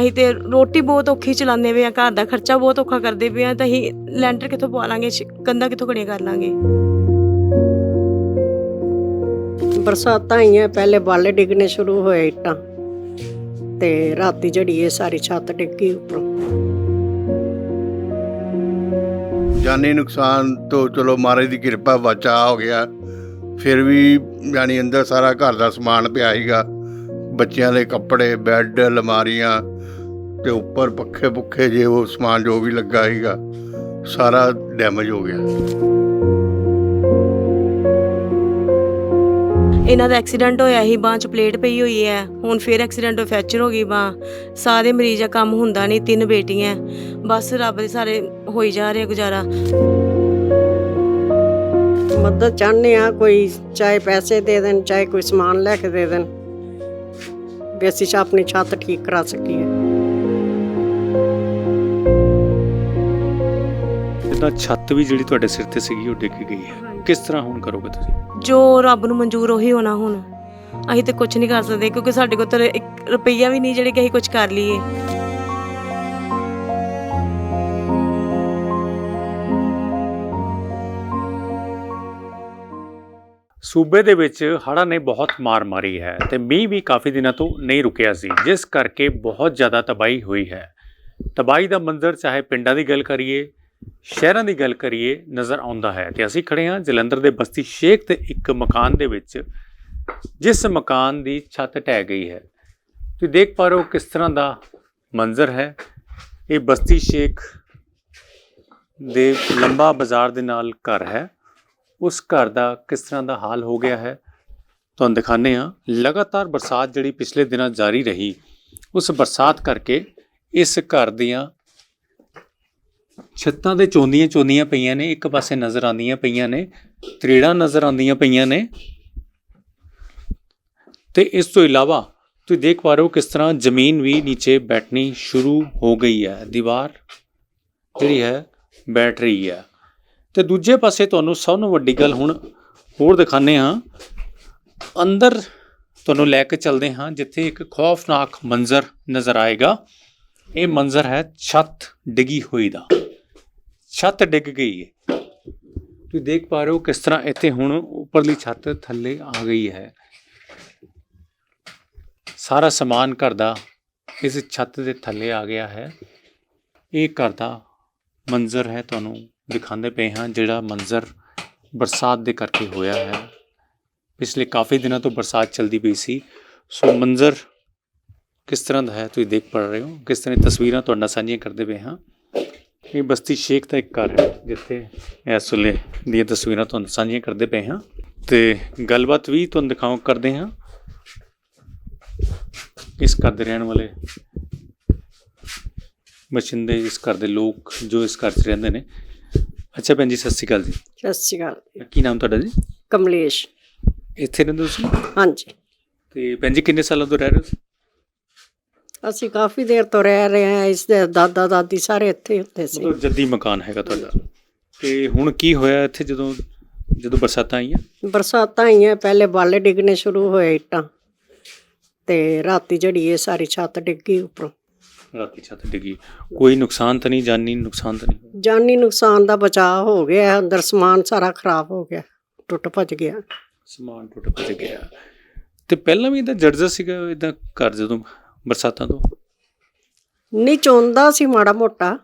ਅਸੀਂ ਤੇ ਰੋਟੀ ਬਹੁਤ ਔਖੀ ਚਲਾਉਂਦੇ ਪਏ ਆ ਘਰ ਦਾ ਖਰਚਾ ਬਹੁਤ ਔਖਾ ਕਰਦੇ ਪਏ ਆ ਤਾਂ ਅਸੀਂ ਲੈਂਟਰ ਕਿੱਥੋਂ ਪਵਾ ਲਾਂਗੇ ਕੰਧਾਂ ਕਿੱਥੋਂ ਖੜੀਆਂ ਕਰ ਲਾਂਗੇ? ਬਰਸਾਤਾਂ ਆਈਆਂ ਪਹਿਲੇ ਬਾਲੇ ਡਿੱਗਣੇ ਸ਼ੁਰੂ ਹੋਏ ਇੱਟਾਂ। ਤੇ ਰਾਤੀ ਜਿਹੜੀ ਇਹ ਸਾਰੀ ਛੱਤ ਡਿੱਗੀ ਉੱਪਰੋਂ। ਜਾਨੀ ਨੁਕਸਾਨ ਤੋਂ ਚਲੋ ਮਹਾਰਾਜ ਦੀ ਕਿਰਪਾ ਬਚਾ ਹੋ ਗਿਆ। ਫਿਰ ਵੀ ਯਾਨੀ ਅੰਦਰ ਸਾਰਾ ਘਰ ਦਾ ਸਮਾਨ ਪਿਆ ਸੀਗਾ। ਬੱਚਿਆਂ ਦੇ ਕੱਪੜੇ ਬੈੱਡ ਅਲਮਾਰੀਆਂ ਤੇ ਉੱਪਰ ਪੱਖੇ ਪੁੱਖੇ ਜੇ ਉਹ ਸਮਾਨ ਜੋ ਵੀ ਲੱਗਾ ਸੀਗਾ ਸਾਰਾ ਡੈਮੇਜ ਹੋ ਗਿਆ। ਇਹਨਾਂ ਦਾ ਐਕਸੀਡੈਂਟ ਹੋਇਆ ਸੀ ਬਾਂਹ 'ਚ ਪਲੇਟ ਪਈ ਹੋਈ ਹੈ। ਹੁਣ ਫੇਰ ਐਕਸੀਡੈਂਟ ਹੋ ਫ੍ਰੈਕਚਰ ਹੋ ਗਈ ਬਾਂਹ। ਸਾਰੇ ਮਰੀਜ਼ ਆ ਕੰਮ ਹੁੰਦਾ ਨਹੀਂ ਤਿੰਨ ਬੇਟੀਆਂ। ਬਸ ਰੱਬ ਦੇ ਸਾਰੇ ਹੋਈ ਜਾ ਰਿਹਾ ਗੁਜ਼ਾਰਾ। ਮਦਦ ਚਾਹੁੰਦੇ ਆ ਕੋਈ ਚਾਹੇ ਪੈਸੇ ਦੇ ਦੇਣ ਚਾਹੇ ਕੋਈ ਸਮਾਨ ਲੈ ਕੇ ਦੇ ਦੇਣ। ਵੀ ਅਸੀਂ ਆਪਣੀ ਛੱਤ ਠੀਕ ਕਰਾ ਸਕੀਏ। ਜਿੱਦਾਂ ਛੱਤ ਵੀ ਜਿਹੜੀ ਤੁਹਾਡੇ ਸਿਰ ਤੇ ਸੀਗੀ ਉਹ ਡਿੱਗ ਗਈ ਹੈ। ਕਿਸ ਤਰ੍ਹਾਂ ਹੁਣ ਕਰੋਗੇ ਤੁਸੀਂ? ਜੋ ਰੱਬ ਨੂੰ ਮਨਜ਼ੂਰ ਉਹੀ ਹੋਣਾ ਹੁਣ। ਅਸੀਂ ਤੇ ਕੁਝ ਨਹੀਂ ਕਰ ਸਕਦੇ ਕਿਉਂਕਿ ਸਾਡੇ ਕੋਲ ਤਾਂ ਇੱਕ ਰੁਪਈਆ ਵੀ ਨਹੀਂ ਜਿਹੜੇ ਕਿ ਅਸੀਂ ਕੁਝ ਕਰ ਲਈਏ। ਸੂਬੇ ਦੇ ਵਿੱਚ ਹੜ੍ਹਾਂ ਨੇ ਬਹੁਤ ਮਾਰ ਮਾਰੀ ਹੈ ਤੇ ਮੀਂਹ ਵੀ ਕਾਫੀ ਦਿਨਾਂ ਤੋਂ ਨਹੀਂ ਰੁਕਿਆ ਸੀ, ਜਿਸ ਕਰਕੇ ਬਹੁਤ ਜ਼ਿਆਦਾ ਤਬਾਹੀ ਹੋਈ ਹੈ। ਤਬਾਹੀ ਦਾ ਮੰਜ਼ਰ ਚਾਹੇ ਪਿੰਡਾਂ ਦੀ ਗੱਲ ਕਰੀਏ, ਸ਼ਹਿਰਾਂ ਦੀ ਗੱਲ ਕਰੀਏ, ਨਜ਼ਰ ਆਉਂਦਾ ਹੈ ਤੇ ਅਸੀਂ ਖੜੇ ਹਾਂ ਜਲੰਧਰ ਦੇ ਬਸਤੀ ਸ਼ੇਖ ਤੇ ਇੱਕ ਮਕਾਨ ਦੇ ਵਿੱਚ, ਜਿਸ ਮਕਾਨ ਦੀ ਛੱਤ ਢਹਿ ਗਈ ਹੈ। ਤੁਸੀਂ ਦੇਖ ਪਾ ਰਹੇ ਹੋ ਕਿਸ ਤਰ੍ਹਾਂ ਦਾ ਮੰਜ਼ਰ ਹੈ। ਇਹ ਬਸਤੀ ਸ਼ੇਖ ਦੇ ਲੰਬਾ ਬਾਜ਼ਾਰ ਦੇ ਨਾਲ ਘਰ ਹੈ। ਉਸ ਘਰ ਦਾ ਕਿਸ ਤਰ੍ਹਾਂ ਦਾ ਹਾਲ ਹੋ ਗਿਆ ਹੈ? ਤੁਹਾਨੂੰ ਦਿਖਾਉਂਦੇ ਹਾਂ। ਲਗਾਤਾਰ ਬਰਸਾਤ ਜਿਹੜੀ ਪਿਛਲੇ ਦਿਨਾਂ ਜਾਰੀ ਰਹੀ, ਉਸ ਬਰਸਾਤ ਕਰਕੇ ਇਸ ਘਰ ਦੀਆਂ ਛੱਤਾਂ ਦੇ ਚੋਂਦੀਆਂ ਚੋਂਦੀਆਂ ਪਈਆਂ ਨੇ, ਇੱਕ ਪਾਸੇ ਨਜ਼ਰ ਆਉਂਦੀਆਂ ਪਈਆਂ ਨੇ, ਤ੍ਰੇੜਾਂ ਨਜ਼ਰ ਆਉਂਦੀਆਂ ਪਈਆਂ ਨੇ। ਤੇ ਇਸ ਤੋਂ ਇਲਾਵਾ ਤੁਸੀਂ ਦੇਖ ਪਾ ਰਹੇ ਹੋ ਕਿਸ ਤਰ੍ਹਾਂ ਜ਼ਮੀਨ ਵੀ ਨੀਚੇ ਬੈਠਣੀ ਸ਼ੁਰੂ ਹੋ ਗਈ ਹੈ। ਦੀਵਾਰ ਜਿਹੜੀ ਹੈ ਬੈਠ ਰਹੀ ਹੈ। ਤੇ ਦੂਜੇ ਪਾਸੇ ਤੁਹਾਨੂੰ ਸਭ ਨੂੰ ਵੱਡੀ ਗੱਲ ਹੁਣ ਹੋਰ ਦਿਖਾਣੇ ਹਾਂ। ਅੰਦਰ ਤੁਹਾਨੂੰ ਲੈ ਕੇ ਚੱਲਦੇ ਹਾਂ, ਜਿੱਥੇ ਇੱਕ ਖੌਫਨਾਕ ਮੰਜ਼ਰ ਨਜ਼ਰ ਆਏਗਾ। ਇਹ ਮੰਜ਼ਰ ਹੈ ਛੱਤ ਡਿੱਗੀ ਹੋਈ ਦਾ। ਛੱਤ ਡਿੱਗ ਗਈ ਹੈ ਤੁਸੀਂ ਦੇਖ ਪਾ ਰਹੇ ਹੋ ਕਿਸ ਤਰ੍ਹਾਂ ਇੱਥੇ ਹੁਣ ਉੱਪਰਲੀ ਛੱਤ ਥੱਲੇ ਆ ਗਈ ਹੈ। ਸਾਰਾ ਸਮਾਨ ਘਰ ਦਾ ਇਸ ਛੱਤ ਦੇ ਥੱਲੇ ਆ ਗਿਆ ਹੈ। ਇਹ ਘਰ ਦਾ ਮੰਜ਼ਰ ਹੈ ਤੁਹਾਨੂੰ ਦਿਖਾਉਂਦੇ ਪਏ ਹਾਂ, ਜਿਹੜਾ ਮੰਜ਼ਰ ਬਰਸਾਤ ਦੇ ਕਰਕੇ ਹੋਇਆ ਹੈ। ਪਿਛਲੇ ਕਾਫੀ ਦਿਨਾਂ ਤੋਂ ਬਰਸਾਤ ਚੱਲਦੀ ਪਈ ਸੀ। ਸੋ ਮੰਜ਼ਰ ਕਿਸ ਤਰ੍ਹਾਂ ਦਾ ਹੈ ਤੁਸੀਂ ਦੇਖ ਪਾ ਰਹੇ ਹੋ? ਕਿਸ ਤਰ੍ਹਾਂ ਤਸਵੀਰਾਂ ਤੁਹਾਡੇ ਨਾਲ ਸਾਂਝੀਆਂ ਕਰਦੇ ਪਏ ਹਾਂ। ਇਹ ਬਸਤੀ ਸ਼ੇਖ ਦਾ ਇੱਕ ਘਰ ਹੈ, ਜਿੱਥੇ ਇਸ ਵੇਲੇ ਦੀਆਂ ਤਸਵੀਰਾਂ ਤੁਹਾਨੂੰ ਸਾਂਝੀਆਂ ਕਰਦੇ ਪਏ ਹਾਂ। ਤੇ ਗੱਲਬਾਤ ਵੀ ਤੁਹਾਨੂੰ ਦਿਖਾਉਂ ਕਰਦੇ ਹਾਂ। ਇਸ ਘਰ ਦੇ ਰਹਿਣ ਵਾਲੇ ਬਚਿੰਦੇ ਇਸ ਘਰ ਦੇ ਲੋਕ ਜੋ ਇਸ ਘਰ 'ਚ ਰਹਿੰਦੇ ਨੇ ਅੱਛਾ ਭੈਣ ਜੀ ਸਤਿ ਸ਼੍ਰੀ ਅਕਾਲ ਜੀ। ਸਤਿ ਸ਼੍ਰੀ ਅਕਾਲ ਕੀ ਨਾਮ ਤੁਹਾਡਾ ਜੀ? ਕਮਲੇਸ਼। ਇੱਥੇ ਰਹਿੰਦੇ ਤੁਸੀਂ? ਹਾਂਜੀ। ਤੇ ਭੈਣ ਜੀ ਕਿੰਨੇ ਸਾਲਾਂ ਤੋਂ ਰਹਿ ਰਹੇ ਹੋ ਅਸੀਂ ਕਾਫੀ ਦੇਰ ਤੋਂ ਰਹਿ ਰਹੇ ਹਾਂ ਇਸ ਦੇ ਦਾਦਾ ਦਾਦੀ ਸਾਰੇ ਇੱਥੇ ਹੁੰਦੇ ਸੀ। ਮਤਲਬ ਜੱਦੀ ਮਕਾਨ ਹੈਗਾ ਤੁਹਾਡਾ। ਤੇ ਹੁਣ ਕੀ ਹੋਇਆ ਇੱਥੇ ਜਦੋਂ ਜਦੋਂ ਬਰਸਾਤਾਂ ਆਈਆਂ? ਬਰਸਾਤਾਂ ਆਈਆਂ ਪਹਿਲੇ ਬਾਲੇ ਡਿੱਗਣੇ ਸ਼ੁਰੂ ਹੋਏ ਇੱਟਾਂ। ਤੇ ਰਾਤੀ ਜਿਹੜੀ ਇਹ ਸਾਰੀ ਛੱਤ ਡਿੱਗੀ ਉੱਪਰੋਂ। ਰਾਤੀ ਛੱਤ ਡਿੱਗੀ। ਕੋਈ ਨੁਕਸਾਨ ਤਾਂ ਨਹੀਂ ਜਾਨੀ ਨੁਕਸਾਨ ਤਾਂ ਨਹੀਂ? ਜਾਨੀ ਨੁਕਸਾਨ ਦਾ ਬਚਾਅ ਹੋ ਗਿਆ ਅੰਦਰ ਸਮਾਨ ਸਾਰਾ ਖਰਾਬ ਹੋ ਗਿਆ ਟੁੱਟ ਭੱਜ ਗਿਆ। ਸਮਾਨ ਟੁੱਟ ਭੱਜ ਗਿਆ। ਤੇ ਪਹਿਲਾਂ ਵੀ ਇਹਦਾ ਜਰਜ਼ਾ ਸੀਗਾ ਇਹਦਾ ਘਰ ਜਦੋਂ ਬਰਸਾਤਾਂ ਤੋਂ? ਨਹੀਂ ਚੋਂਦਾ ਸੀ ਮਾੜਾ ਮੋਟਾ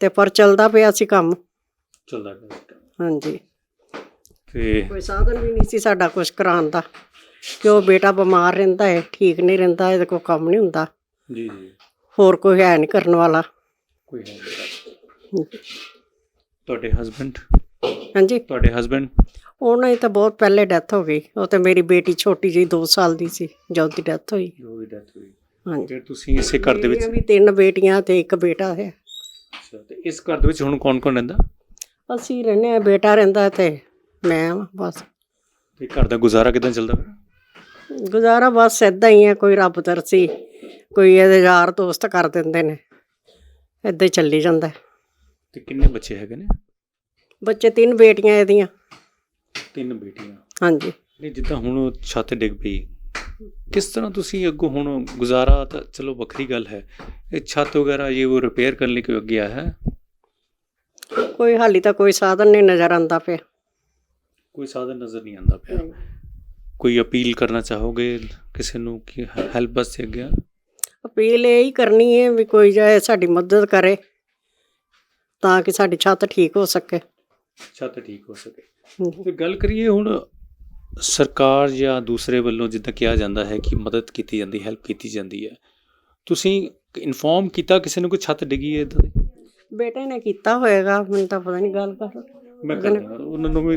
ਤੇ ਪਰ ਚੱਲਦਾ ਪਿਆ ਸੀ ਕੰਮ। ਚੱਲਦਾ ਪਿਆ ਹਾਂਜੀ। ਤੇ ਕੋਈ ਸਾਧਨ ਵੀ ਨਹੀਂ ਸੀ ਸਾਡਾ ਕੁਝ ਕਰਾਉਣ ਦਾ ਕਿ ਉਹ ਬੇਟਾ ਬਿਮਾਰ ਰਹਿੰਦਾ ਹੈ ਠੀਕ ਨਹੀਂ ਰਹਿੰਦਾ ਇਹਦੇ ਕੋਲ ਕੰਮ ਨਹੀਂ ਹੁੰਦਾ। ਜੀ ਜੀ। ਹੋਰ ਕੋਈ ਹੈ ਨਹੀਂ ਕਰਨ ਵਾਲਾ। ਕੋਈ ਹੈ ਨਹੀਂ ਤੁਹਾਡੇ ਹਸਬੰਡ ਹਾਂਜੀ। ਤੁਹਾਡੇ ਹਸਬੰਡ ਉਹਨਾਂ ਦੀ ਤਾਂ ਬਹੁਤ ਪਹਿਲੇ ਡੈਥ ਹੋ ਗਈ। ਉਹ ਤੇ ਮੇਰੀ ਬੇਟੀ ਛੋਟੀ ਜਿਹੀ 2 ਸਾਲ ਦੀ ਸੀ ਜਦੋਂ ਦੀ ਡੈਥ ਹੋਈ। ਜੋ ਵੀ ਡੈਥ ਹੋਈ। ਹਾਂਜੀ। ਫਿਰ ਤੁਸੀਂ ਇਸੇ ਘਰ ਦੇ ਵਿੱਚ ਮੇਰੀਆਂ ਵੀ ਤਿੰਨ ਬੇਟੀਆਂ ਤੇ ਇੱਕ ਬੇਟਾ ਹੈ। ਅੱਛਾ, ਤੇ ਇਸ ਘਰ ਦੇ ਵਿੱਚ ਹੁਣ ਕੌਣ ਕੌਣ ਰਹਿੰਦਾ? ਅਸੀਂ ਰਹਿੰਦੇ ਆ ਬੇਟਾ ਰਹਿੰਦਾ ਤੇ ਮੈਂ ਬਸ। ਤੇ ਘਰ ਦਾ ਗੁਜ਼ਾਰਾ ਕਿਦਾਂ ਚੱਲਦਾ ਗੁਜ਼ਾਰਾ ਬਸ ਏਦਾਂ ਹੀ ਹੈ ਕੋਈ ਰੱਬ ਤਰਸੀ। ਕੋਈ ਇਹਦੇ ਯਾਰ ਦੋਸਤ ਕਰ ਦਿੰਦੇ ਨੇ। ਹੀ ਚੱਲੀ ਜਾਂਦਾ। ਹੈ। ਤੇ ਕਿੰਨੇ ਬੱਚੇ ਹੈਗੇ ਨੇ? ਬੱਚੇ ਤਿੰਨ ਬੇਟੀਆਂ ਇਹਦੀਆਂ। ਤਿੰਨ ਬੇਟੀਆਂ। ਹਾਂਜੀ। ਨਹੀਂ ਜਿੱਦਾਂ ਹੁਣ ਛੱਤ ਡਿੱਗ ਪਈ ਕਿਸ ਤਰ੍ਹਾਂ ਤੁਸੀਂ ਅੱਗੋਂ ਹੁਣ ਗੁਜ਼ਾਰਾ ਤਾਂ ਚਲੋ ਵੱਖਰੀ ਗੱਲ ਹੈ ਇਹ ਛੱਤ ਵਗੈਰਾ ਇਹ ਉਹ ਰਿਪੇਅਰ ਕਰਨ ਲਈ ਕੋਈ ਅੱਗੇ ਆਇਆ ਹੈ? ਕੋਈ ਹਾਲੀ ਤਾਂ ਕੋਈ ਸਾਧਨ ਨਹੀਂ ਨਜ਼ਰ ਆਉਂਦਾ ਪਿਆ। ਕੋਈ ਸਾਧਨ ਨਜ਼ਰ ਨਹੀਂ ਆਉਂਦਾ ਪਿਆ। ਕੋਈ ਅਪੀਲ ਕਰਨਾ ਚਾਹੋਗੇ? ਕਿਸੇ ਨੂੰ ਕਿ ਹੈਲਪ ਵਾਸਤੇ ਅੱਗੇ ਆ? ਅਪੀਲ ਇਹ ਹੀ ਕਰਨੀ ਹੈ ਵੀ ਕੋਈ ਜਾਏ ਸਾਡੀ ਮਦਦ ਕਰੇ ਤਾਂ ਕਿ ਸਾਡੀ ਛੱਤ ਠੀਕ ਹੋ ਸਕੇ। ਛੱਤ ਠੀਕ ਹੋ ਸਕੇ। ਤੇ ਗੱਲ ਕਰੀਏ ਹੁਣ ਸਰਕਾਰ ਜਾਂ ਦੂਸਰੇ ਵੱਲੋਂ ਜਿੱਦਾਂ ਕਿਹਾ ਜਾਂਦਾ ਹੈ ਕਿ ਮਦਦ ਕੀਤੀ ਜਾਂਦੀ ਹੈਲਪ ਕੀਤੀ ਜਾਂਦੀ ਹੈ। ਤੁਸੀਂ ਇਨਫੋਰਮ ਕੀਤਾ ਕਿਸੇ ਨੂੰ ਕੋਈ ਛੱਤ ਡਿੱਗੀ ਹੈ ਇਦਾਂ ਬੇਟੇ ਨੇ ਕੀਤਾ ਹੋਏਗਾ ਮੈਨੂੰ ਤਾਂ ਪਤਾ ਨਹੀਂ ਗੱਲ ਕਰ ਮੈਂ ਉਹਨਾਂ ਨੂੰ ਵੀ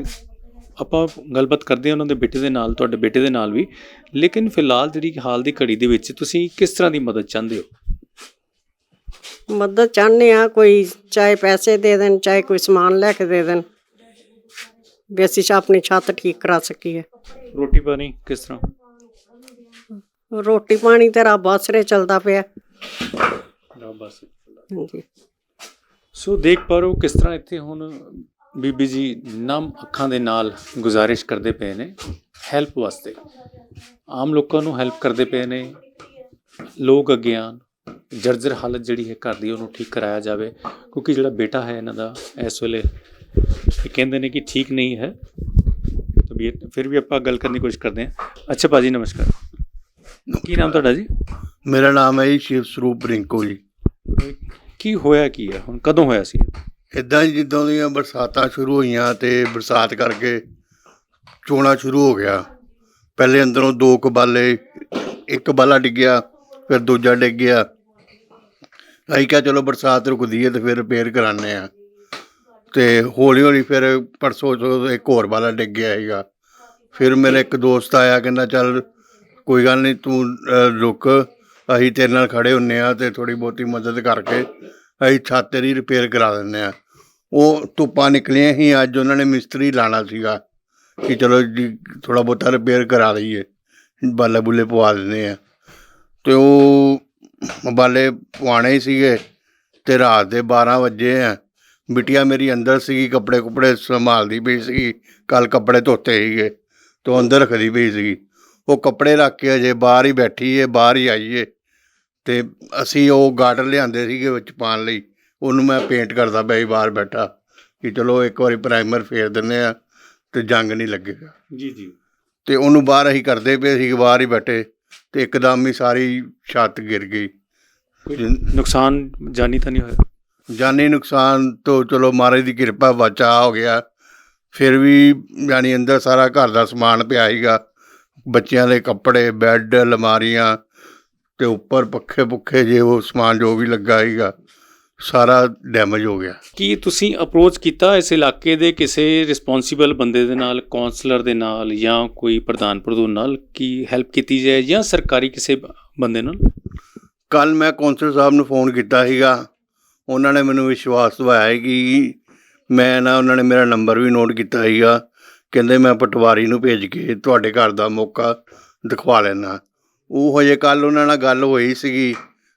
ਆਪਾਂ ਗੱਲਬਾਤ ਕਰਦੇ ਹਾਂ ਉਹਨਾਂ ਦੇ ਬੇਟੇ ਦੇ ਨਾਲ ਤੁਹਾਡੇ ਬੇਟੇ ਦੇ ਨਾਲ ਵੀ। ਲੇਕਿਨ ਫਿਲਹਾਲ ਜਿਹੜੀ ਹਾਲ ਦੀ ਘੜੀ ਦੇ ਵਿੱਚ ਤੁਸੀਂ ਕਿਸ ਤਰ੍ਹਾਂ ਦੀ ਮਦਦ ਚਾਹੁੰਦੇ ਹੋ? ਮਦਦ ਚਾਹੁੰਦੇ ਆ ਕੋਈ ਚਾਹੇ ਪੈਸੇ ਦੇ ਦੇਣ ਚਾਹੇ ਕੋਈ ਸਮਾਨ ਲੈ ਕੇ ਦੇ ਦੇਣ ਵੀ ਅਸੀਂ ਆਪਣੀ ਛੱਤ ਠੀਕ ਕਰਾ ਸਕੀਏ। ਰੋਟੀ ਪਾਣੀ ਕਿਸ ਤਰ੍ਹਾਂ? ਰੋਟੀ ਪਾਣੀ ਤੇ ਰੱਬ ਆਸਰੇ ਚੱਲਦਾ ਪਿਆ। ਬਸ ਹਾਂਜੀ। ਸੋ ਦੇਖ ਪਾ ਰਹੇ ਹੋ ਕਿਸ ਤਰ੍ਹਾਂ ਇੱਥੇ ਹੁਣ ਬੀਬੀ ਜੀ ਨਮ ਅੱਖਾਂ ਦੇ ਨਾਲ ਗੁਜ਼ਾਰਿਸ਼ ਕਰਦੇ ਪਏ ਨੇ ਹੈਲਪ ਵਾਸਤੇ। ਆਮ ਲੋਕਾਂ ਨੂੰ ਹੈਲਪ ਕਰਦੇ ਪਏ ਨੇ। ਲੋਕ ਅੱਗੇ ਆਉਣ ਜਰਜਰ ਹਾਲਤ ਜਿਹੜੀ ਹੈ ਘਰ ਦੀ ਉਹਨੂੰ ਠੀਕ ਕਰਾਇਆ ਜਾਵੇ। ਕਿਉਂਕਿ ਜਿਹੜਾ ਬੇਟਾ ਹੈ ਇਹਨਾਂ ਦਾ ਇਸ ਵੇਲੇ ਇਹ ਕਹਿੰਦੇ ਨੇ ਕਿ ਠੀਕ ਨਹੀਂ ਹੈ। ਤਬੀਅਤ ਫਿਰ ਵੀ ਆਪਾਂ ਗੱਲ ਕਰਨ ਦੀ ਕੋਸ਼ਿਸ਼ ਕਰਦੇ ਹਾਂ। ਅੱਛਾ ਭਾਜੀ ਨਮਸਕਾਰ। ਕੀ ਨਾਮ ਤੁਹਾਡਾ ਜੀ? ਮੇਰਾ ਨਾਮ ਹੈ ਸ਼ਿਵ ਸਰੂਪ ਰਿੰਕੂ ਜੀ। ਕੀ ਹੋਇਆ ਕੀ ਹੈ? ਹੁਣ ਕਦੋਂ ਹੋਇਆ ਸੀ ਇੱਦਾਂ ਹੀ ਜਿੱਦਾਂ ਦੀਆਂ ਬਰਸਾਤਾਂ ਸ਼ੁਰੂ ਹੋਈਆਂ ਤੇ ਬਰਸਾਤ ਕਰਕੇ ਚੋਣਾ ਸ਼ੁਰੂ ਹੋ ਗਿਆ। ਪਹਿਲੇ ਅੰਦਰੋਂ ਦੋ ਕਬਾਲੇ ਇੱਕ ਬਾਲਾ ਡਿੱਗਿਆ ਫਿਰ ਦੂਜਾ ਡਿੱਗ ਗਿਆ। ਅਸੀਂ ਕਿਹਾ ਚਲੋ ਬਰਸਾਤ ਰੁਕਦੀ ਹੈ ਤੇ ਫਿਰ ਰਿਪੇਅਰ ਕਰਾਉਂਦੇ ਆ ਤੇ ਹੌਲੀ ਹੌਲੀ ਫਿਰ ਪਰਸੋਂ ਇੱਕ ਹੋਰ ਬਾਲਾ ਡਿੱਗ ਗਿਆ ਸੀਗਾ। ਫਿਰ ਮੇਰਾ ਇੱਕ ਦੋਸਤ ਆਇਆ, ਕਹਿੰਦਾ ਚੱਲ ਕੋਈ ਗੱਲ ਨਹੀਂ ਤੂੰ ਰੁਕ, ਅਸੀਂ ਤੇਰੇ ਨਾਲ ਖੜੇ ਹੁੰਨੇ ਆ ਤੇ ਥੋੜੀ ਬਹੁਤੀ ਮਦਦ ਕਰਕੇ ਅਸੀਂ ਛੱਤ ਦੀ ਰਿਪੇਅਰ ਕਰਾ ਦਿੰਦੇ ਆ ਉਹ ਧੁੱਪਾਂ ਨਿਕਲੀਆਂ ਹੀ ਅੱਜ ਉਹਨਾਂ ਨੇ ਮਿਸਤਰੀ ਲਾਣਾ ਸੀਗਾ ਕਿ ਚਲੋ ਜੀ ਥੋੜਾ ਬਹੁਤਾ ਰਿਪੇਅਰ ਕਰਾ ਲਈਏ। ਬਾਲੇ ਬੁੱਲੇ ਪਵਾ ਦਿੰਦੇ ਆ ਤੇ ਉਹ ਬਾਲੇ ਪਵਾਣੇ ਹੀ ਸੀਗੇ ਤੇ ਰਾਤ ਦੇ 12 ਵਜੇ ਆ। ਬਿਟੀਆ ਮੇਰੀ ਅੰਦਰ ਸੀਗੀ, ਕੱਪੜੇ ਕੁਪੜੇ ਸੰਭਾਲਦੀ ਪਈ ਸੀਗੀ ਕੱਲ ਕੱਪੜੇ ਧੋਤੇ ਸੀਗੇ, ਤੇ ਉਹ ਅੰਦਰ ਰੱਖਦੀ ਪਈ ਸੀਗੀ। ਉਹ ਕੱਪੜੇ ਰੱਖ ਕੇ ਅਜੇ ਬਾਹਰ ਹੀ ਬੈਠੀ ਏ, ਬਾਹਰ ਹੀ ਆਈਏ ਏ ਤੇ ਅਸੀਂ ਉਹ ਗਾਰਡਰ ਲਿਆਂਦੇ ਸੀਗੇ ਵਿੱਚ ਪਾਣ ਲਈ ਉਹਨੂੰ ਮੈਂ ਪੇਂਟ ਕਰਦਾ ਪਿਆ ਸੀ ਬਾਹਰ ਬੈਠਾ ਕਿ ਚਲੋ ਇੱਕ ਵਾਰੀ ਪ੍ਰਾਈਮਰ ਫੇਰ ਦਿੰਦੇ ਆ ਤੇ ਜੰਗ ਨਹੀਂ ਲੱਗੇਗਾ। ਜੀ ਜੀ। ਤੇ ਉਹਨੂੰ ਬਾਹਰ ਅਸੀਂ ਕਰਦੇ ਪਏ ਸੀ ਬਾਹਰ ਹੀ ਬੈਠੇ ਤੇ ਇੱਕਦਮ ਹੀ ਸਾਰੀ ਛੱਤ ਗਿਰ ਗਈ। ਨੁਕਸਾਨ ਜਾਨੀ ਤਾਂ ਨਹੀਂ ਹੋਇਆ? ਜਾਨੀ ਨੁਕਸਾਨ ਤੋਂ ਚਲੋ ਮਹਾਰਾਜ ਦੀ ਕਿਰਪਾ ਬਚਾ ਹੋ ਗਿਆ। ਫਿਰ ਵੀ ਯਾਨੀ ਅੰਦਰ ਸਾਰਾ ਘਰ ਦਾ ਸਮਾਨ ਪਿਆ ਸੀਗਾ ਬੱਚਿਆਂ ਦੇ ਕੱਪੜੇ ਬੈੱਡ ਅਲਮਾਰੀਆਂ ਤੇ ਉੱਪਰ ਪੱਖੇ ਪੁੱਖੇ ਜੇ ਉਹ ਸਮਾਨ ਜੋ ਵੀ ਲੱਗਾ ਸੀਗਾ ਸਾਰਾ ਡੈਮੇਜ ਹੋ ਗਿਆ। ਕੀ ਤੁਸੀਂ ਅਪਰੋਚ ਕੀਤਾ ਇਸ ਇਲਾਕੇ ਦੇ ਕਿਸੇ ਰਿਸਪੌਂਸੀਬਲ ਬੰਦੇ ਦੇ ਨਾਲ ਕਾਉਂਸਲਰ ਦੇ ਨਾਲ ਜਾਂ ਕੋਈ ਪ੍ਰਧਾਨ ਪ੍ਰਧੂਨ ਨਾਲ ਕੀ ਹੈਲਪ ਕੀਤੀ ਜਾਏ ਜਾਂ ਸਰਕਾਰੀ ਕਿਸੇ ਬੰਦੇ ਨਾਲ? ਕੱਲ ਮੈਂ ਕੌਂਸਲ ਸਾਹਿਬ ਨੂੰ ਫੋਨ ਕੀਤਾ ਸੀਗਾ। ਉਹਨਾਂ ਨੇ ਮੈਨੂੰ ਵਿਸ਼ਵਾਸ ਦਿਵਾਇਆ ਕਿ ਮੈਂ ਨਾ ਉਹਨਾਂ ਨੇ ਮੇਰਾ ਨੰਬਰ ਵੀ ਨੋਟ ਕੀਤਾ ਸੀਗਾ। ਕਹਿੰਦੇ ਮੈਂ ਪਟਵਾਰੀ ਨੂੰ ਭੇਜ ਕੇ ਤੁਹਾਡੇ ਘਰ ਦਾ ਮੌਕਾ ਦਿਖਵਾ ਲੈਣਾ ਉਹ ਹਜੇ ਕੱਲ ਉਹਨਾਂ ਨਾਲ ਗੱਲ ਹੋਈ ਸੀਗੀ।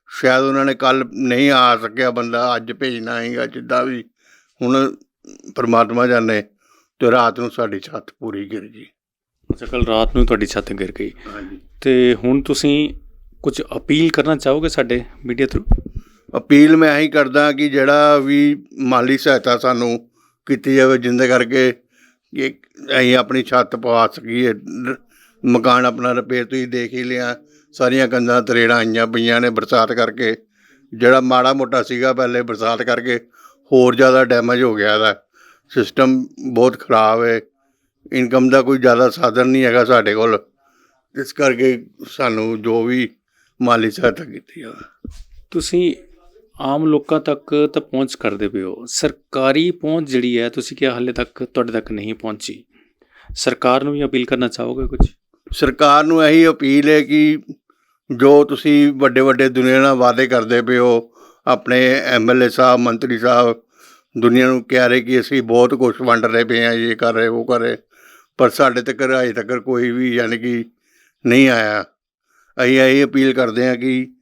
ਸ਼ਾਇਦ ਉਹਨਾਂ ਨੇ ਕੱਲ ਨਹੀਂ ਆ ਸਕਿਆ ਬੰਦਾ ਅੱਜ ਭੇਜਣਾ ਹੈਗਾ ਜਿੱਦਾਂ ਵੀ। ਹੁਣ ਪ੍ਰਮਾਤਮਾ ਜਾਣੇ ਤੇ ਰਾਤ ਨੂੰ ਸਾਡੀ ਛੱਤ ਪੂਰੀ ਗਿਰ ਗਈ। ਅੱਛਾ ਕੱਲ ਰਾਤ ਨੂੰ ਤੁਹਾਡੀ ਛੱਤ ਗਿਰ ਗਈ। ਹਾਂਜੀ। ਤੇ ਹੁਣ ਤੁਸੀਂ ਕੁਝ ਅਪੀਲ ਕਰਨਾ ਚਾਹੋਗੇ ਸਾਡੇ ਮੀਡੀਆ ਥਰੂ? ਅਪੀਲ ਮੈਂ ਇਹੀ ਕਰਦਾ ਕਿ ਜਿਹੜਾ ਵੀ ਮਾਲੀ ਸਹਾਇਤਾ ਸਾਨੂੰ ਕੀਤੀ ਜਾਵੇ ਜਿੰਦੇ ਕਰਕੇ ਕਿ ਅਸੀਂ ਆਪਣੀ ਛੱਤ ਪਵਾ ਸਕੀਏ। ਮਕਾਨ ਆਪਣਾ ਰਿਪੇਅਰ ਤੁਸੀਂ ਦੇਖ ਹੀ ਲਿਆ। ਸਾਰੀਆਂ ਕੰਧਾਂ ਤਰੇੜਾਂ ਆਈਆਂ ਪਈਆਂ ਨੇ ਬਰਸਾਤ ਕਰਕੇ। ਜਿਹੜਾ ਮਾੜਾ ਮੋਟਾ ਸੀਗਾ ਪਹਿਲੇ ਬਰਸਾਤ ਕਰਕੇ ਹੋਰ ਜ਼ਿਆਦਾ ਡੈਮੇਜ ਹੋ ਗਿਆ ਦਾ ਸਿਸਟਮ ਬਹੁਤ ਖਰਾਬ ਹੈ ਇਨਕਮ ਦਾ ਕੋਈ ਜ਼ਿਆਦਾ ਸਾਧਨ ਨਹੀਂ ਹੈਗਾ ਸਾਡੇ ਕੋਲ। ਇਸ ਕਰਕੇ ਸਾਨੂੰ ਜੋ ਵੀ ਮਾਲੀ ਸਹਾਇਤਾ ਕੀਤੀ ਜਾਵੇ। ਤੁਸੀਂ ਆਮ ਲੋਕਾਂ ਤੱਕ ਤਾਂ ਪਹੁੰਚ ਕਰਦੇ ਪਏ ਹੋ। ਸਰਕਾਰੀ ਪਹੁੰਚ ਜਿਹੜੀ ਹੈ ਤੁਸੀਂ ਕਿਹਾ ਹਾਲੇ ਤੱਕ ਤੁਹਾਡੇ ਤੱਕ ਨਹੀਂ ਪਹੁੰਚੀ। ਸਰਕਾਰ ਨੂੰ ਵੀ ਅਪੀਲ ਕਰਨਾ ਚਾਹੋਗੇ ਕੁਝ? ਸਰਕਾਰ ਨੂੰ ਇਹੀ ਅਪੀਲ ਹੈ ਕਿ ਜੋ ਤੁਸੀਂ ਵੱਡੇ ਵੱਡੇ ਦੁਨੀਆ ਨਾਲ ਵਾਅਦੇ ਕਰਦੇ ਪਏ ਹੋ, ਆਪਣੇ ਐਮਐਲਏ ਸਾਹਿਬ, ਮੰਤਰੀ ਸਾਹਿਬ, ਦੁਨੀਆ ਨੂੰ ਕਹਿ ਰਹੇ ਕਿ ਅਸੀਂ ਬਹੁਤ ਕੁਝ ਵੰਡ ਰਹੇ ਪਏ ਹਾਂ, ਇਹ ਕਰ ਰਹੇ, ਉਹ ਕਰ ਰਹੇ। ਪਰ ਸਾਡੇ ਤੱਕ ਅਜੇ ਤੱਕ ਕੋਈ ਵੀ ਯਾਨੀ ਕਿ ਨਹੀਂ ਆਇਆ। ਅਸੀਂ ਇਹੀ ਅਪੀਲ ਕਰਦੇ ਹਾਂ ਕਿ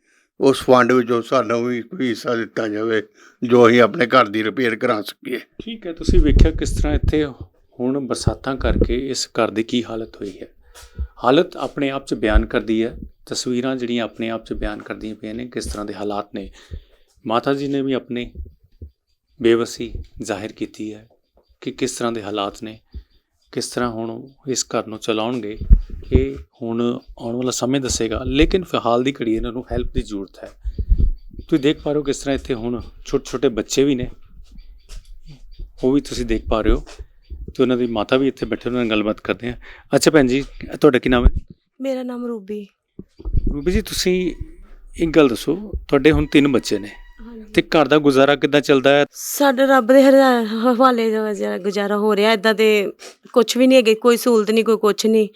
ਉਸ ਫੰਡ ਵਿੱਚੋਂ ਸਾਨੂੰ ਵੀ ਕੋਈ ਹਿੱਸਾ ਦਿੱਤਾ ਜਾਵੇ, ਜੋ ਅਸੀਂ ਆਪਣੇ ਘਰ ਦੀ ਰਿਪੇਅਰ ਕਰਾ ਸਕੀਏ। ਠੀਕ ਹੈ, ਤੁਸੀਂ ਵੇਖਿਆ ਕਿਸ ਤਰ੍ਹਾਂ ਇੱਥੇ ਹੁਣ ਬਰਸਾਤਾਂ ਕਰਕੇ ਇਸ ਘਰ ਦੀ ਕੀ ਹਾਲਤ ਹੋਈ ਹੈ? ਹਾਲਤ ਆਪਣੇ ਆਪ 'ਚ ਬਿਆਨ ਕਰਦੀ ਹੈ। ਤਸਵੀਰਾਂ ਜਿਹੜੀਆਂ ਆਪਣੇ ਆਪ 'ਚ ਬਿਆਨ ਕਰਦੀਆਂ ਪਈਆਂ ਨੇ, ਕਿਸ ਤਰ੍ਹਾਂ ਦੇ ਹਾਲਾਤ ਨੇ, ਮਾਤਾ ਜੀ ਨੇ ਵੀ ਆਪਣੇ ਬੇਵਸੀ ਜ਼ਾਹਿਰ ਕੀਤੀ ਹੈ ਕਿ ਕਿਸ ਤਰ੍ਹਾਂ ਦੇ ਹਾਲਾਤ ਨੇ, ਕਿਸ ਤਰ੍ਹਾਂ ਹੁਣ ਇਸ ਘਰ ਨੂੰ ਚਲਾਉਣਗੇ, ਇਹ ਹੁਣ ਆਉਣ ਵਾਲਾ ਸਮੇਂ ਦੱਸੇਗਾ। ਲੇਕਿਨ ਫਿਲਹਾਲ ਦੀ ਘੜੀ ਇਹਨਾਂ ਨੂੰ ਹੈਲਪ ਦੀ ਜ਼ਰੂਰਤ ਹੈ। ਤੁਸੀਂ ਦੇਖ ਪਾ ਰਹੇ ਹੋ ਕਿਸ ਤਰ੍ਹਾਂ ਇੱਥੇ ਹੁਣ ਛੋਟੇ ਛੋਟੇ ਬੱਚੇ ਵੀ ਨੇ। ਉਹ ਵੀ ਤੁਸੀਂ ਦੇਖ ਪਾ ਰਹੇ ਹੋ। ਤੇ ਉਹਨਾਂ ਦੀ ਮਾਤਾ ਵੀ ਇੱਥੇ ਬੈਠੇ ਉਹਨਾਂ ਨਾਲ ਗੱਲਬਾਤ ਕਰਦੇ ਆ ਅੱਛਾ ਭੈਣ ਜੀ ਤੁਹਾਡਾ ਕੀ ਨਾਮ ਹੈ? ਮੇਰਾ ਨਾਮ ਰੂਬੀ। ਰੂਬੀ ਜੀ ਤੁਸੀਂ ਇੱਕ ਗੱਲ ਦੱਸੋ ਤੁਹਾਡੇ ਹੁਣ ਤਿੰਨ ਬੱਚੇ ਨੇ। ਤੇ ਘਰ ਦਾ ਗੁਜ਼ਾਰਾ ਕਿੱਦਾਂ ਚੱਲਦਾ ਹੈ? ਸਾਡੇ ਰੱਬ ਦੇ ਹਰਾ- ਹਵਾਲੇ ਦਾ ਜਿਹੜਾ ਗੁਜ਼ਾਰਾ ਹੋ ਰਿਹਾ ਇਦਾਂ ਤੇ ਕੁਝ ਵੀ ਨਹੀਂ ਹੈਗੇ ਕੋਈ ਸਹੂਲਤ ਨਹੀਂ ਕੋਈ ਕੁਝ ਨਹੀਂ।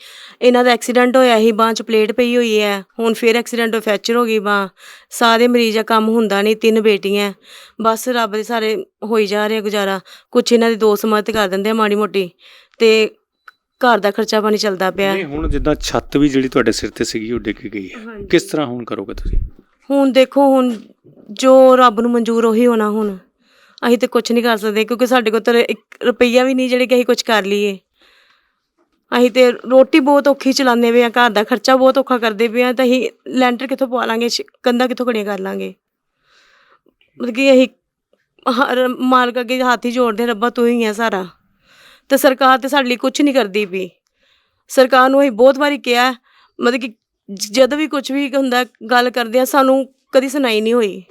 ਇਹਨਾਂ ਦਾ ਐਕਸੀਡੈਂਟ ਹੋਇਆ ਸੀ ਬਾਂਹ 'ਚ ਪਲੇਟ ਪਈ ਹੋਈ ਹੈ। ਹੁਣ ਫੇਰ ਐਕਸੀਡੈਂਟ ਹੋ ਫ੍ਰੈਕਚਰ ਹੋ ਗਈ ਬਾਂਹ। ਸਾਰੇ ਮਰੀਜ਼ਾਂ ਕੰਮ ਹੁੰਦਾ ਨਹੀਂ ਤਿੰਨ ਬੇਟੀਆਂ। ਬਸ ਰੱਬ ਦੇ ਸਾਰੇ ਹੋਈ ਜਾ ਰਿਹਾ ਗੁਜ਼ਾਰਾ। ਕੁਝ ਇਹਨਾਂ ਦੇ ਦੋਸਤ ਮਦਦ ਕਰ ਦਿੰਦੇ ਆ ਮਾੜੀ ਮੋਟੀ ਤੇ ਘਰ ਦਾ ਖਰਚਾ ਪਾਣੀ ਚੱਲਦਾ ਪਿਆ। ਨਹੀਂ ਹੁਣ ਜਿੱਦਾਂ ਛੱਤ ਵੀ ਜਿਹੜੀ ਤੁਹਾਡੇ ਸਿਰ ਤੇ ਸੀਗੀ ਉਹ ਡਿੱਗ ਗਈ ਹੈ। ਹਾਂਜੀ। ਕਿਸ ਤਰ੍ਹਾਂ ਹੁਣ ਕਰੋਗੇ ਤੁਸੀਂ? ਹੁਣ ਦੇਖੋ ਹੁਣ ਜੋ ਰੱਬ ਨੂੰ ਮਨਜ਼ੂਰ ਉਹੀ ਹੋਣਾ ਹੁਣ। ਅਸੀਂ ਤੇ ਕੁਝ ਨਹੀਂ ਕਰ ਸਕਦੇ ਕਿਉਂਕਿ ਸਾਡੇ ਕੋਲ ਤਾਂ ਇੱਕ ਰੁਪਈਆ ਵੀ ਨਹੀਂ ਜਿਹੜੇ ਕਿ ਅਸੀਂ ਕੁਝ ਕਰ ਲਈਏ। ਅਸੀਂ ਤੇ ਰੋਟੀ ਬਹੁਤ ਔਖੀ ਚਲਾਉਂਦੇ ਪਏ ਆ ਘਰ ਦਾ ਖਰਚਾ ਬਹੁਤ ਔਖਾ ਕਰਦੇ ਪਏ ਆ ਤਾਂ ਅਸੀਂ ਲੈਂਟਰ ਕਿੱਥੋਂ ਪਵਾ ਲਾਂਗੇ ਸ਼- ਕੰਧਾਂ ਕਿੱਥੋਂ ਖੜੀਆਂ ਕਰ ਲਾਂਗੇ। ਮਤਲਬ ਕਿ ਅਸੀਂ ਹਰ ਮਾਲਕ ਅੱਗੇ ਹੱਥ ਹੀ ਜੋੜਦੇ ਹਾਂ, ਰੱਬਾ ਤੂੰ ਹੀ ਹੈ ਸਾਰਾ। ਤੇ ਸਰਕਾਰ ਤੇ ਸਾਡੇ ਲਈ ਕੁਝ ਨਹੀਂ ਕਰਦੀ ਵੀ ਸਰਕਾਰ ਨੂੰ ਅਸੀਂ ਬਹੁਤ ਵਾਰੀ ਕਿਹਾ ਮਤਲਬ ਕਿ ਜਦੋਂ ਵੀ ਕੁਝ ਵੀ ਹੁੰਦਾ ਗੱਲ ਕਰਦੇ ਆ ਸਾਨੂੰ ਕਦੀ ਸੁਣਾਈ ਨਹੀਂ ਹੋਈ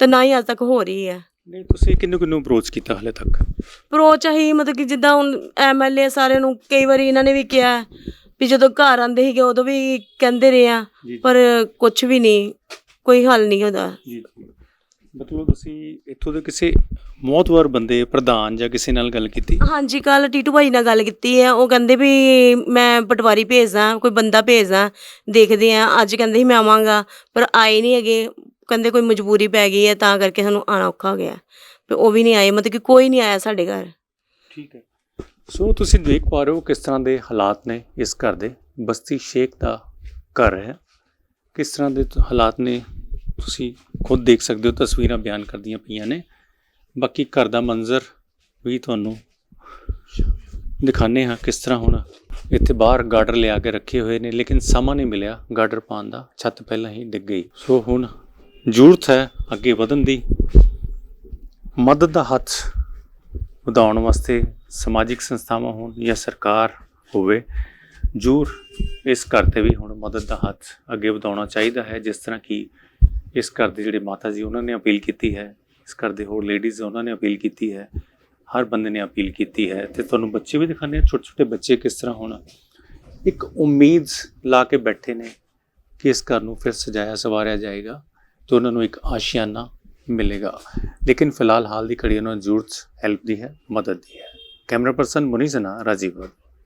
ਤੇ ਨਾ ਹੀ ਅੱਜ ਤੱਕ ਹੋ ਰਹੀ ਹੈ। ਨਹੀਂ ਤੁਸੀਂ ਕਿੰਨੂੰ ਕਿੰਨੂੰ ਅਪਰੋਚ ਕੀਤਾ ਹਲੇ ਤੱਕ? ਅਪਰੋਚ ਅਸੀਂ ਮਤਲਬ ਕਿ ਜਿੱਦਾਂ ਹੁਣ ਐਮਐਲਏ ਸਾਰਿਆਂ ਨੂੰ ਕਈ ਵਾਰੀ ਇਹਨਾਂ ਨੇ ਵੀ ਕਿਹਾ ਵੀ ਜਦੋਂ ਘਰ ਆਂਦੇ ਸੀਗੇ ਉਦੋਂ ਵੀ ਕਹਿੰਦੇ ਰਹੇ ਆ ਪਰ ਕੁਝ ਵੀ ਨਹੀਂ ਕੋਈ ਹੱਲ ਨਹੀਂ ਹੁੰਦਾ ਜੀ। ਮਤਲਬ ਤੁਸੀਂ ਇੱਥੋਂ ਦੇ ਕਿਸੇ ਮੌਤਵਰ ਬੰਦੇ ਪ੍ਰਧਾਨ ਜਾਂ ਕਿਸੇ ਨਾਲ ਗੱਲ ਕੀਤੀ? ਹਾਂਜੀ ਕੱਲ ਟੀਟੂ ਭਾਈ ਨਾਲ ਗੱਲ ਕੀਤੀ ਹੈ। ਉਹ ਕਹਿੰਦੇ ਵੀ ਮੈਂ ਪਟਵਾਰੀ ਭੇਜਦਾ ਕੋਈ ਬੰਦਾ ਭੇਜਦਾ ਦੇਖਦੇ ਆ ਅੱਜ ਕਹਿੰਦੇ ਸੀ ਮੈਂ ਆਵਾਂਗਾ ਪਰ ਆਏ ਨਹੀਂ ਹੈਗੇ। ਕਹਿੰਦੇ ਕੋਈ ਮਜਬੂਰੀ ਪੈ ਗਈ ਹੈ ਤਾਂ ਕਰਕੇ ਸਾਨੂੰ ਆਣਾ ਔਖਾ ਹੋ ਗਿਆ। ਤੇ ਉਹ ਵੀ ਨਹੀਂ ਆਏ ਮਤਲਬ ਕਿ ਕੋਈ ਨਹੀਂ ਆਇਆ ਸਾਡੇ ਘਰ। ਠੀਕ ਹੈ। ਸੋ ਤੁਸੀਂ ਦੇਖ ਪਾ ਰਹੇ ਹੋ ਕਿਸ ਤਰ੍ਹਾਂ ਦੇ ਹਾਲਾਤ ਨੇ ਇਸ ਘਰ ਦੇ। ਬਸਤੀ ਸ਼ੇਖ ਦਾ ਘਰ ਹੈ। ਕਿਸ ਤਰ੍ਹਾਂ ਦੇ ਹਾਲਾਤ ਨੇ ਤੁਸੀਂ ਖੁਦ ਦੇਖ ਸਕਦੇ ਹੋ, ਤਸਵੀਰਾਂ ਬਿਆਨ ਕਰਦੀਆਂ ਪਈਆਂ ਨੇ। ਬਾਕੀ ਘਰ ਦਾ ਮੰਜ਼ਰ ਵੀ ਤੁਹਾਨੂੰ ਦਿਖਾਣੇ ਹਾਂ ਕਿਸ ਤਰ੍ਹਾਂ ਹੁਣ ਇੱਥੇ ਬਾਹਰ ਗਾਰਡਰ ਲਿਆ ਕੇ ਰੱਖੇ ਹੋਏ ਨੇ, ਲੇਕਿਨ ਸਮਾਂ ਨਹੀਂ ਮਿਲਿਆ ਗਾਰਡਰ ਪਾਉਣ ਦਾ, ਛੱਤ ਪਹਿਲਾਂ ਹੀ ਡਿੱਗ ਗਈ। ਸੋ ਹੁਣ ਜ਼ਰੂਰਤ ਹੈ ਅੱਗੇ ਵਧਣ ਦੀ। ਮਦਦ ਦਾ ਹੱਥ ਵਧਾਉਣ ਵਾਸਤੇ ਸਮਾਜਿਕ ਸੰਸਥਾਵਾਂ ਹੋਣ ਜਾਂ ਸਰਕਾਰ ਹੋਵੇ, ਜ਼ਰੂਰ ਇਸ ਘਰ ਤੇ ਵੀ ਹੁਣ ਮਦਦ ਦਾ ਹੱਥ ਅੱਗੇ ਵਧਾਉਣਾ ਚਾਹੀਦਾ ਹੈ, ਜਿਸ ਤਰ੍ਹਾਂ ਕਿ ਇਸ ਘਰ ਦੇ ਜਿਹੜੇ ਮਾਤਾ ਜੀ, ਉਹਨਾਂ ਨੇ ਅਪੀਲ ਕੀਤੀ ਹੈ। ਇਸ ਘਰ ਦੇ ਹੋਰ ਲੇਡੀਜ਼ ਉਹਨਾਂ ਨੇ ਅਪੀਲ ਕੀਤੀ ਹੈ। ਹਰ ਬੰਦੇ ਨੇ ਅਪੀਲ ਕੀਤੀ ਹੈ ਤੇ ਤੁਹਾਨੂੰ ਬੱਚੇ ਵੀ ਦਿਖਾਣੇ ਛੋਟੇ ਛੋਟੇ ਬੱਚੇ ਕਿਸ ਤਰ੍ਹਾਂ ਹੁਣ। ਇੱਕ ਉਮੀਦ ਲਾ ਕੇ ਬੈਠੇ ਨੇ ਕਿ ਇਸ ਘਰ ਨੂੰ ਫਿਰ ਸਜਾਇਆ ਸਵਾਰਿਆ ਜਾਏਗਾ ਤੇ ਉਹਨਾਂ ਨੂੰ ਇੱਕ ਆਸ਼ਿਆਨਾ ਮਿਲੇਗਾ। ਲੇਕਿਨ ਫਿਲਹਾਲ ਹਾਲ ਦੀ ਘੜੀ ਉਹਨਾਂ ਨੂੰ ਜ਼ਰੂਰਤ ਹੈਲਪ ਦੀ ਹੈ, ਮਦਦ ਦੀ ਹੈ। Camera person ਮੁਨੀਜ਼ਨਾ Rajiv